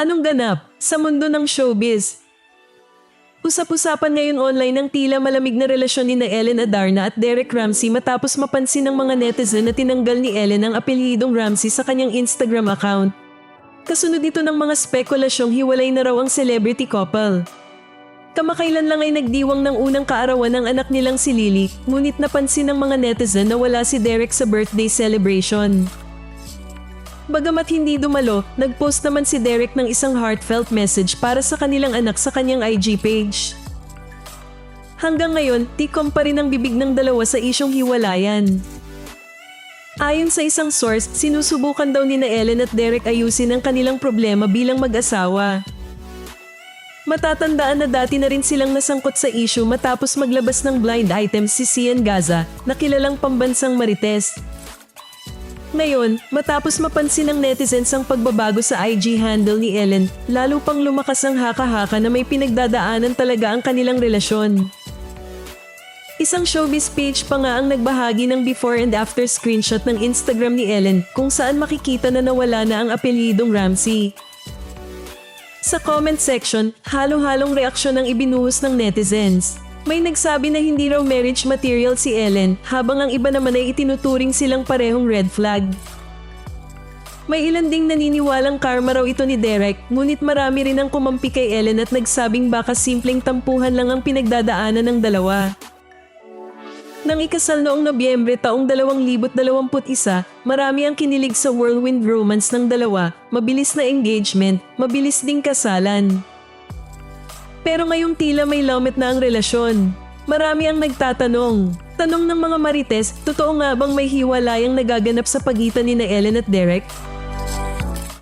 Anong ganap sa mundo ng showbiz? Usap-usapan ngayon online ang tila malamig na relasyon ni na Ellen Adarna at Derek Ramsey matapos mapansin ng mga netizen na tinanggal ni Ellen ang apelyidong Ramsey sa kanyang Instagram account. Kasunod ito ng mga spekulasyong hiwalay na raw ang celebrity couple. Kamakailan lang ay nagdiwang ng unang kaarawan ng anak nilang si Lily, ngunit napansin ng mga netizen na wala si Derek sa birthday celebration. Bagamat hindi dumalo, nagpost naman si Derek ng isang heartfelt message para sa kanilang anak sa kanyang IG page. Hanggang ngayon, tikom pa rin ang bibig ng dalawa sa isyong hiwalayan. Ayon sa isang source, sinusubukan daw ni na Ellen at Derek ayusin ang kanilang problema bilang mag-asawa. Matatandaan na dati na rin silang nasangkot sa issue matapos maglabas ng blind items si Sian Gaza na kilalang pambansang marites. Ngayon, matapos mapansin ng netizens ang pagbabago sa IG handle ni Ellen, lalo pang lumakas ang haka-haka na may pinagdadaanan talaga ang kanilang relasyon. Isang showbiz page pa nga ang nagbahagi ng before and after screenshot ng Instagram ni Ellen kung saan makikita na nawala na ang apelyidong Ramsey. Sa comment section, halo-halong reaksyon ang ibinuhos ng netizens. May nagsabi na hindi raw marriage material si Ellen habang ang iba naman ay itinuturing silang parehong red flag. May ilan ding naniniwalang karma raw ito ni Derek ngunit marami rin ang kumampi kay Ellen at nagsabing baka simpleng tampuhan lang ang pinagdadaanan ng dalawa. Nang ikasal noong Nobyembre taong 2021, marami ang kinilig sa whirlwind romance ng dalawa, mabilis na engagement, mabilis ding kasalan. Pero ngayong tila may lamet na ang relasyon. Marami ang nagtatanong. Tanong ng mga marites, totoo nga bang may hiwalayang nagaganap sa pagitan ni na Ellen at Derek?